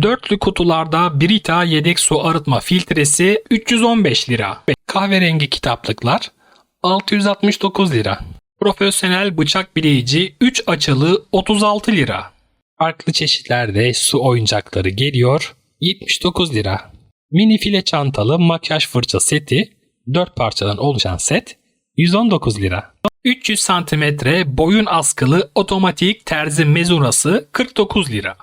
Dörtlü kutularda Brita yedek su arıtma filtresi 315 lira. Kahverengi kitaplıklar 669 lira. Profesyonel bıçak bileyici 3 açılı 36 lira. Farklı çeşitlerde su oyuncakları geliyor 79 lira. Mini file çantalı makyaj fırça seti 4 parçadan oluşan set 119 lira. 300 santimetre boyun askılı otomatik terzi mezurası 49 lira.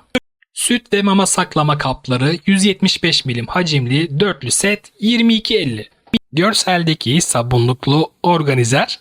Süt ve mama saklama kapları 175 milim hacimli dörtlü set 22.50. Görseldeki sabunluklu organizer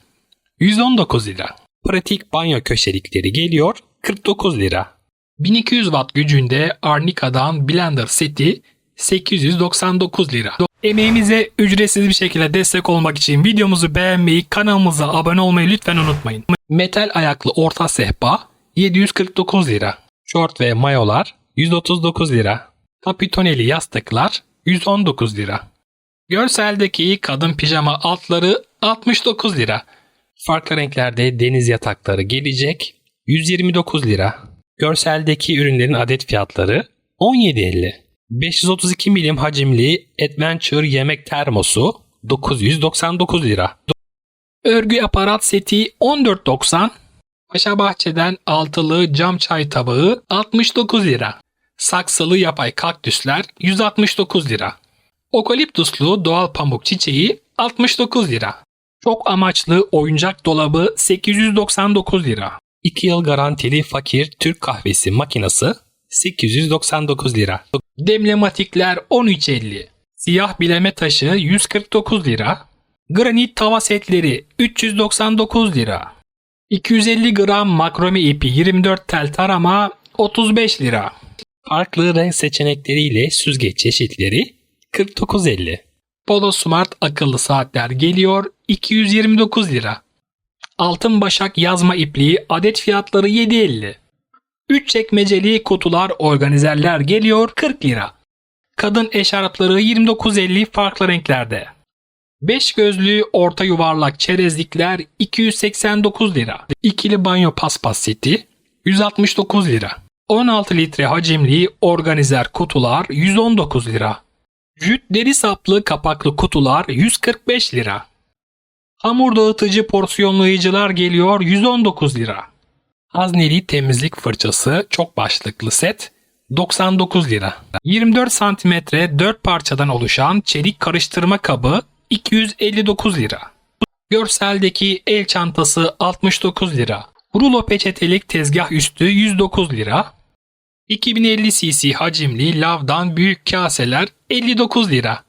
119 lira. Pratik banyo köşelikleri geliyor 49 lira. 1200 watt gücünde Arnica'dan blender seti 899 lira. Emeğimize ücretsiz bir şekilde destek olmak için videomuzu beğenmeyi, kanalımıza abone olmayı lütfen unutmayın. Metal ayaklı orta sehpa 749 lira. Şort ve mayolar 139 lira. Kapitoneli yastıklar 119 lira. Görseldeki kadın pijama altları 69 lira. Farklı renklerde deniz yatakları gelecek 129 lira. Görseldeki ürünlerin adet fiyatları 17.50. 532 milim hacimli Adventure yemek termosu 999 lira. Örgü aparat seti 14.90. Paşa Bahçe'den altılı cam çay tabağı 69 lira. Saksılı yapay kaktüsler 169 lira. Okaliptuslu doğal pamuk çiçeği 69 lira. Çok amaçlı oyuncak dolabı 899 lira. 2 yıl garantili fakir Türk kahvesi makinesi 899 lira. Demlematikler 13.50. Siyah bileme taşı 149 lira. Granit tava setleri 399 lira. 250 gram makrome ipi 24 tel tarama 35 lira. Farklı renk seçenekleriyle süzgeç çeşitleri 49.50. Polo Smart akıllı saatler geliyor 229 lira. Altın başak yazma ipliği adet fiyatları 7.50. 3 çekmeceli kutular organizerler geliyor 40 lira. Kadın eşarpları 29.50 farklı renklerde. 5 gözlü orta yuvarlak çerezlikler 289 lira. İkili banyo paspas seti 169 lira. 16 litre hacimli organizer kutular 119 lira. Jüt deri saplı kapaklı kutular 145 lira. Hamur dağıtıcı porsiyonlayıcılar geliyor 119 lira. Hazneli temizlik fırçası çok başlıklı set 99 lira. 24 santimetre 4 parçadan oluşan çelik karıştırma kabı 259 lira. Görseldeki el çantası 69 lira. Rulo peçetelik tezgah üstü 109 lira. 2050 cc hacimli lavdan büyük kaseler 59 lira.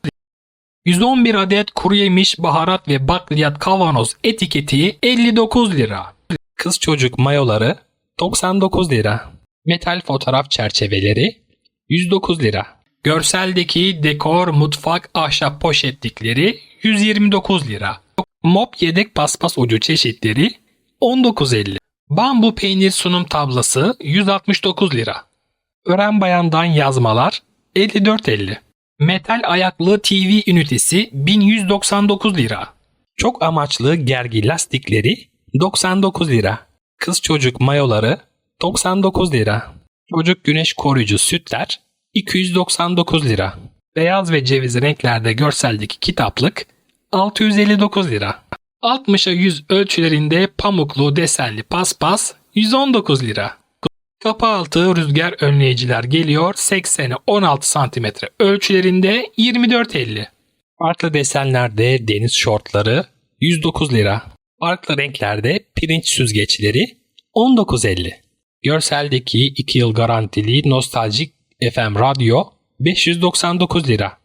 111 adet kuru yemiş, baharat ve bakliyat kavanoz etiketi 59 lira. Kız çocuk mayoları 99 lira. Metal fotoğraf çerçeveleri 109 lira. Görseldeki dekor mutfak ahşap poşetlikleri 129 lira. Mop yedek paspas ucu çeşitleri 19.50. Bambu peynir sunum tablası 169 lira. Ören bayandan yazmalar 54.50. Metal ayaklı TV ünitesi 1199 lira. Çok amaçlı gergi lastikleri 99 lira. Kız çocuk mayoları 99 lira. Çocuk güneş koruyucu sütler 299 lira. Beyaz ve ceviz renklerde görseldeki kitaplık 659 lira. 60'a 100 ölçülerinde pamuklu desenli paspas 119 lira. Kapı altı rüzgar önleyiciler geliyor 80'e 16 cm ölçülerinde 24.50. Farklı desenlerde deniz şortları 109 lira. Farklı renklerde pirinç süzgeçleri 19.50. Görseldeki 2 yıl garantili nostaljik FM radyo 599 lira.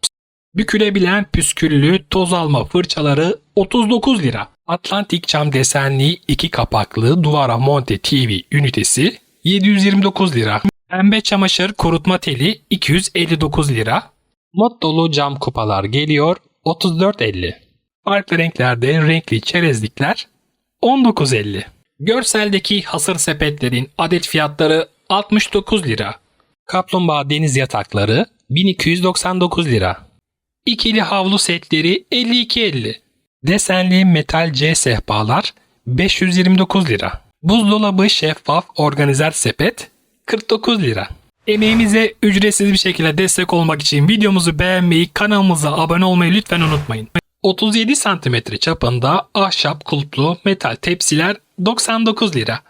Bükülebilen püsküllü toz alma fırçaları 39 lira. Atlantik cam desenli iki kapaklı duvara monte TV ünitesi 729 lira. Pembe çamaşır kurutma teli 259 lira. Mod dolu cam kupalar geliyor 34.50. Farklı renklerde renkli çerezlikler 19.50. Görseldeki hasır sepetlerin adet fiyatları 69 lira. Kaplumbağa deniz yatakları 1299 lira. İkili havlu setleri 52.50. Desenli metal C sehpalar 529 lira. Buzdolabı şeffaf organizer sepet 49 lira. Emeğimize ücretsiz bir şekilde destek olmak için videomuzu beğenmeyi, kanalımıza abone olmayı lütfen unutmayın. 37 cm çapında ahşap kulplu metal tepsiler 99 lira.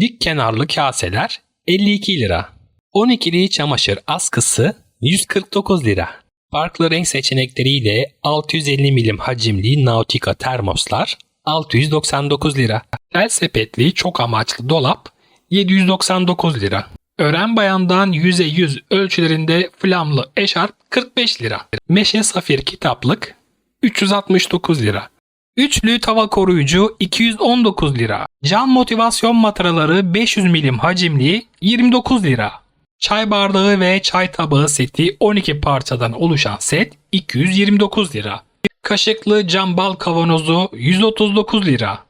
Dik kenarlı kaseler 52 lira. 12'li çamaşır askısı 149 lira. Farklı renk seçenekleriyle 650 milim hacimli Nautica termoslar 699 lira. El sepetli çok amaçlı dolap 799 lira. Ören bayandan yüze yüz ölçülerinde flamlı eşarp 45 lira. Meşe safir kitaplık 369 lira. Üçlü tava koruyucu 219 lira. Cam motivasyon mataraları 500 milim hacimli 29 lira. Çay bardağı ve çay tabağı seti 12 parçadan oluşan set 229 lira. Kaşıklı cam bal kavanozu 139 lira.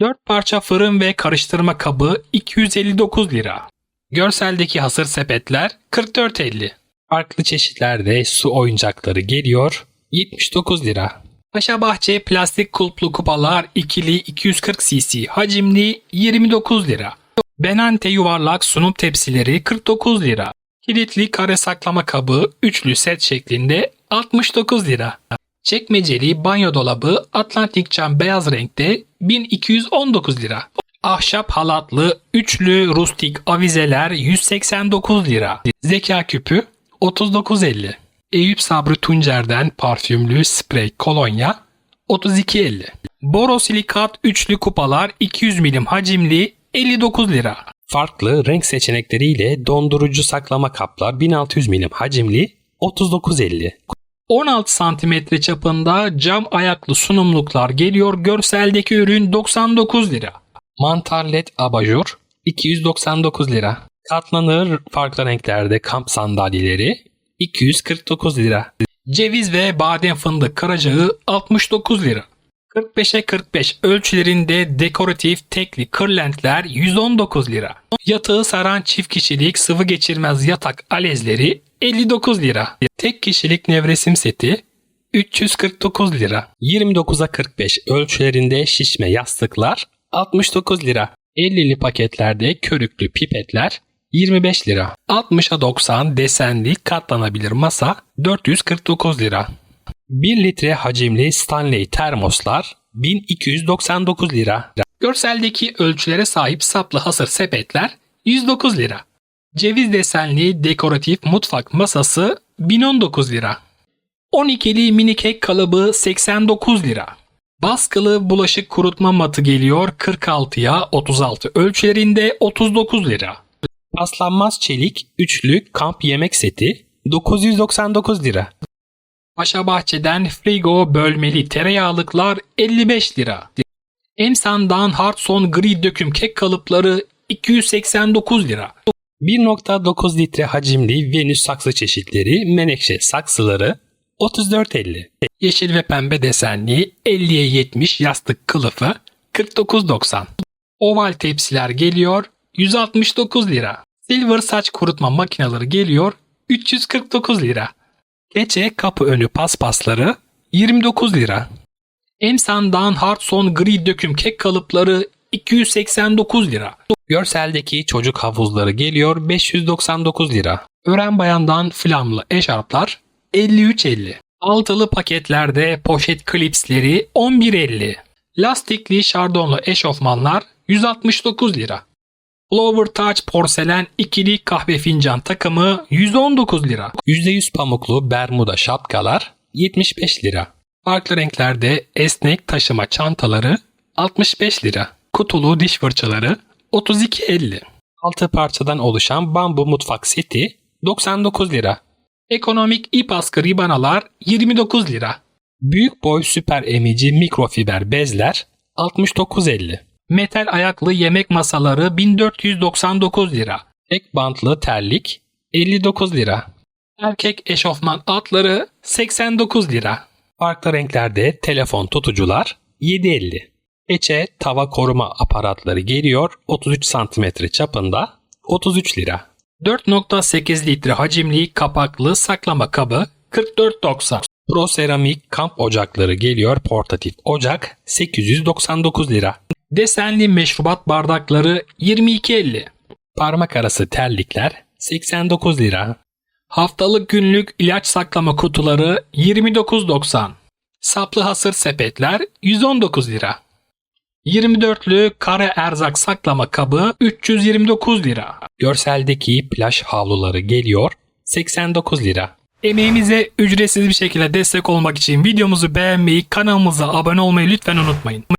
4 parça fırın ve karıştırma kabı 259 lira. Görseldeki hasır sepetler 44.50. Farklı çeşitlerde su oyuncakları geliyor 79 lira. Paşa Bahçe plastik kulplu kupalar ikili 240 cc hacimli 29 lira. Benante yuvarlak sunum tepsileri 49 lira. Kilitli kare saklama kabı üçlü set şeklinde 69 lira. Çekmeceli banyo dolabı Atlantik cam beyaz renkte 1219 lira. Ahşap halatlı üçlü rustik avizeler 189 lira. Zeka küpü 39.50. Eyüp Sabri Tuncer'den parfümlü sprey kolonya 32.50. Borosilikat üçlü kupalar 200 milim hacimli 59 lira. Farklı renk seçenekleriyle dondurucu saklama kaplar 1600 milim hacimli 39.50. 16 santimetre çapında cam ayaklı sunumluklar geliyor. Görseldeki ürün 99 lira. Mantar led abajur 299 lira. Katlanır farklı renklerde kamp sandalyeleri 249 lira. Ceviz ve badem fındık karacağı 69 lira. 45'e 45 ölçülerinde dekoratif tekli kırlentler 119 lira. Yatağı saran çift kişilik sıvı geçirmez yatak alezleri 59 lira. Tek kişilik nevresim seti 349 lira. 29'a 45 ölçülerinde şişme yastıklar 69 lira. 50'li paketlerde körüklü pipetler 25 lira. 60'a 90 desenli katlanabilir masa 449 lira. 1 litre hacimli Stanley termoslar 1299 lira. Görseldeki ölçülere sahip saplı hasır sepetler 109 lira. Ceviz desenli dekoratif mutfak masası 1019 lira. 12'li mini kek kalıbı 89 lira. Baskılı bulaşık kurutma matı geliyor 46'ya 36 ölçülerinde 39 lira. Paslanmaz çelik üçlü kamp yemek seti 999 lira. Paşa Bahçe'den frigo bölmeli tereyağlıklar 55 lira. Emsan'dan Hartson gri döküm kek kalıpları 289 lira. 1.9 litre hacimli Venüs saksı çeşitleri menekşe saksıları 34.50. Yeşil ve pembe desenli 50'ye 70 yastık kılıfı 49.90. Oval tepsiler geliyor 169 lira. Silver saç kurutma makineleri geliyor 349 lira. Keçe kapı önü paspasları 29 lira. Emsan'dan Hartson gri döküm kek kalıpları 289 lira. Görseldeki çocuk havuzları geliyor 599 lira. Ören bayandan flamlı eşarplar 53.50. Altılı paketlerde poşet klipsleri 11.50. Lastikli şardonlu eşofmanlar 169 lira. Flower Touch porselen ikili kahve fincan takımı 119 lira. %100 pamuklu bermuda şapkalar 75 lira. Farklı renklerde esnek taşıma çantaları 65 lira. Kutulu diş fırçaları 32.50. 6 parçadan oluşan bambu mutfak seti 99 lira. Ekonomik ip askı ribanalar 29 lira. Büyük boy süper emici mikrofiber bezler 69.50. Metal ayaklı yemek masaları 1499 lira. Tek bantlı terlik 59 lira. Erkek eşofman altları 89 lira. Farklı renklerde telefon tutucular 7.50. Keçe tava koruma aparatları geliyor 33 cm çapında 33 lira. 4.8 litre hacimli kapaklı saklama kabı 44.90. Pro seramik kamp ocakları geliyor portatif ocak 899 lira. Desenli meşrubat bardakları 22.50. Parmak arası terlikler 89 lira. Haftalık günlük ilaç saklama kutuları 29.90. Saplı hasır sepetler 119 lira. 24'lü kare erzak saklama kabı 329 lira. Görseldeki plaj havluları geliyor 89 lira. Emeğimize ücretsiz bir şekilde destek olmak için videomuzu beğenmeyi, kanalımıza abone olmayı lütfen unutmayın.